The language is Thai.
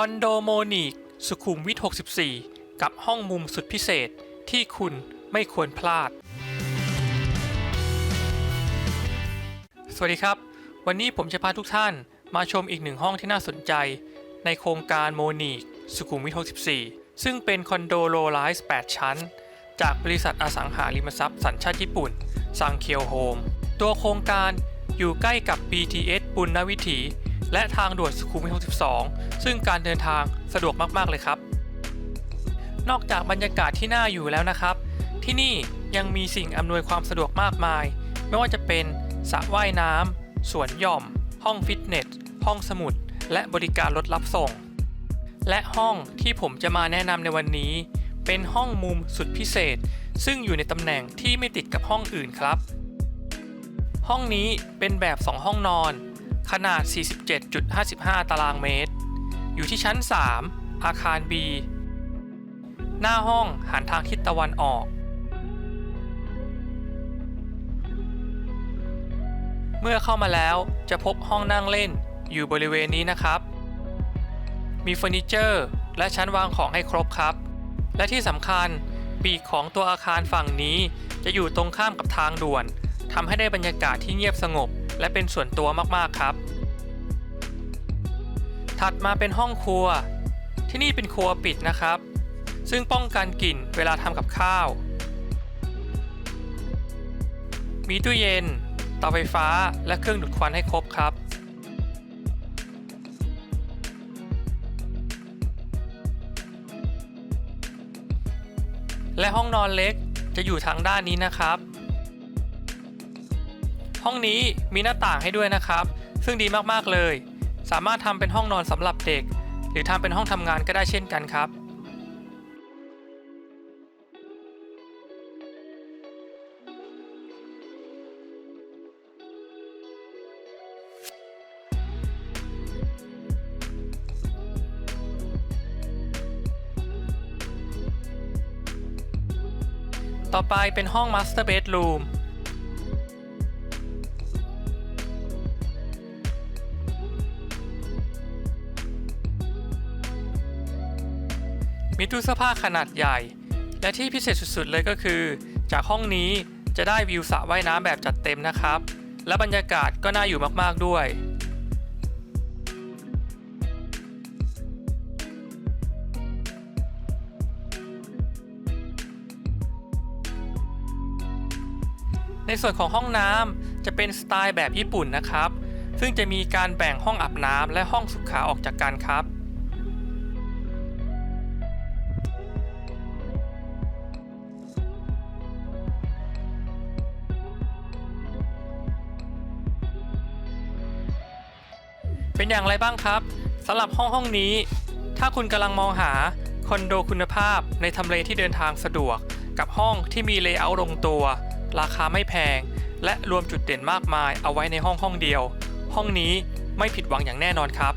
อนโดโมนิกสุขุมวิท 64 กับห้องมุมสุดพิเศษที่คุณไม่ควรพลาด สวัสดีครับ วันนี้ผมจะพาทุกท่านมาชมอีกหนึ่งห้องที่น่าสนใจ ในโครงการโมนิกสุขุมวิท 64 ซึ่งเป็นคอนโดโลไลส์8 ชั้น จากบริษัทอสังหาริมทรัพย์สัญชาติญี่ปุ่น ซังเคียวโฮม ตัวโครงการอยู่ใกล้กับ BTS ปุณณวิถี และทางด่วนสุขุมวิท 62 ซึ่งการเดินทางสะดวกมาก ๆ เลยครับ นอกจากบรรยากาศที่น่าอยู่แล้วนะครับ ที่นี่ยังมีสิ่งอำนวยความสะดวกมากมาย ไม่ว่าจะเป็นสระว่ายน้ำสวนหย่อม ห้องฟิตเนส ห้องสมุด และบริการรถรับส่ง และห้องที่ผมจะมาแนะนำในวันนี้ เป็นห้องมุมสุดพิเศษ ซึ่งอยู่ในตำแหน่งที่ไม่ติดกับห้องอื่นครับ ห้องนี้เป็นแบบ 2 ห้องนอน ขนาด 47.55 ตารางเมตร อยู่ที่ชั้น 3 อาคาร B หน้าห้องหันทางทิศตะวันออก เมื่อเข้ามาแล้วจะพบห้องนั่งเล่นอยู่บริเวณนี้นะครับ มีเฟอร์นิเจอร์และชั้นวางของให้ครบครับ และที่สำคัญปีกของตัวอาคารฝั่งนี้จะอยู่ตรงข้ามกับทางด่วนทำให้ได้บรรยากาศที่เงียบสงบ และเป็นส่วนตัวมากๆครับ ถัดมาเป็นห้องครัว ที่นี่เป็นครัวปิดนะครับ ซึ่งป้องกันกลิ่นเวลาทำกับข้าว มีตู้เย็นเตาไฟฟ้าและเครื่องดูดควันให้ครบครับ และห้องนอนเล็กจะอยู่ทางด้านนี้นะครับ ห้องนี้มีหน้าต่างให้ด้วยนะครับ ซึ่งดีมากๆเลย สามารถทำเป็นห้องนอนสำหรับเด็ก หรือทำเป็นห้องทำงานก็ได้เช่นกันครับ ต่อไปเป็นห้อง Master Bedroom มีตู้เสื้อผ้าขนาดใหญ่ และที่พิเศษสุดๆเลยก็คือ จากห้องนี้จะได้วิวสระว่ายน้ำแบบจัดเต็มนะครับ และบรรยากาศก็น่าอยู่มากๆด้วยในส่วนของห้องน้ำจะเป็นสไตล์แบบญี่ปุ่นนะครับ ซึ่งจะมีการแบ่งห้องอาบน้ำและห้องสุขาออกจากกันครับ เป็นอย่างไรบ้างครับสำหรับห้องห้องนี้ ถ้าคุณกำลังมองหาคอนโดคุณภาพในทำเลที่เดินทางสะดวก กับห้องที่มีเลเยอร์ลงตัว ราคาไม่แพง และรวมจุดเด่นมากมายเอาไว้ในห้องห้องเดียว ห้องนี้ไม่ผิดหวังอย่างแน่นอนครับ